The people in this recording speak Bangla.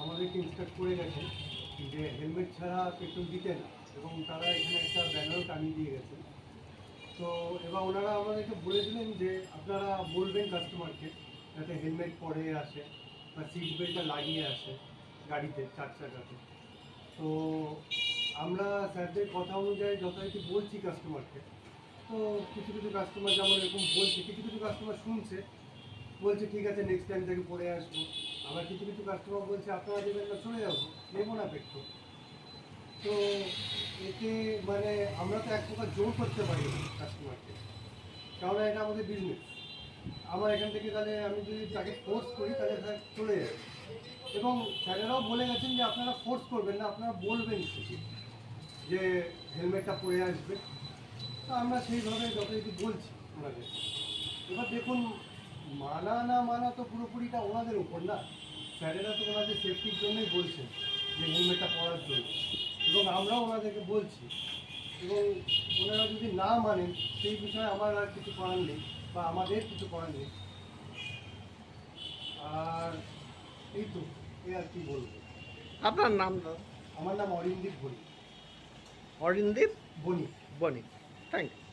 আমাদেরকে ইনস্ট্রাক্ট করে গেছেন যে হেলমেট ছাড়া পেট্রোল দিতে না এবং তারা এখানে একটা ব্যানারও টানিয়ে দিয়ে গেছেন। তো এবার ওনারা আমাদেরকে বলেছিলেন যে আপনারা বলবেন কাস্টমারকে যাতে হেলমেট পরে আসে বা সিট বেল্টটা লাগিয়ে আসে গাড়িতে চার চাকাতে। তো আমরা স্যারদের কথা অনুযায়ী যথারীতি বলছি কাস্টমারকে তো কিছু কিছু কাস্টমার যেমন এরকম বলছে, কিছু কিছু কাস্টমার শুনছে, বলছে, ঠিক আছে নেক্সট টাইম থেকে পরে আসব। আবার কিছু কিছু কাস্টমার বলছে, আপনারা দেবেন না, চলে যাব, নেব না পেট্রোল তো এতে মানে আমরা তো এক প্রকার জোর করতে পারি কাস্টমারকে কারণ এটা আমাদের বিজনেস আমার এখান থেকে তাহলে আমি যদি তাকে ফোর্স করি, তাহলে স্যার চলে যাবে। এবং স্যারেরাও বলে গেছেন যে, আপনারা ফোর্স করবেন না, আপনারা বলবেন শুধু যে হেলমেটটা পরে আসবে। তো আমরা সেইভাবে যথারীতি বলছি ওনাদের। এবার দেখুন মানা না মানা তো পুরোপুরিটা ওনাদের উপর না। স্যারেরা তো ওনাদের সেফটির জন্যই বলছেন যে হেলমেটটা পরার জন্য। এবং আমরাও ওনাদেরকে বলছি। এবং ওনারা যদি না মানেন সেই বিষয়ে আমার আর কিছু করার নেই বা আমাদের কিছু করার নেই। আর এই তো এই আর কি বলব। আপনার নাম আমার নাম অরিন্দীপ বণিক। অরিন্দীপ বণিক। বণিক। Thank you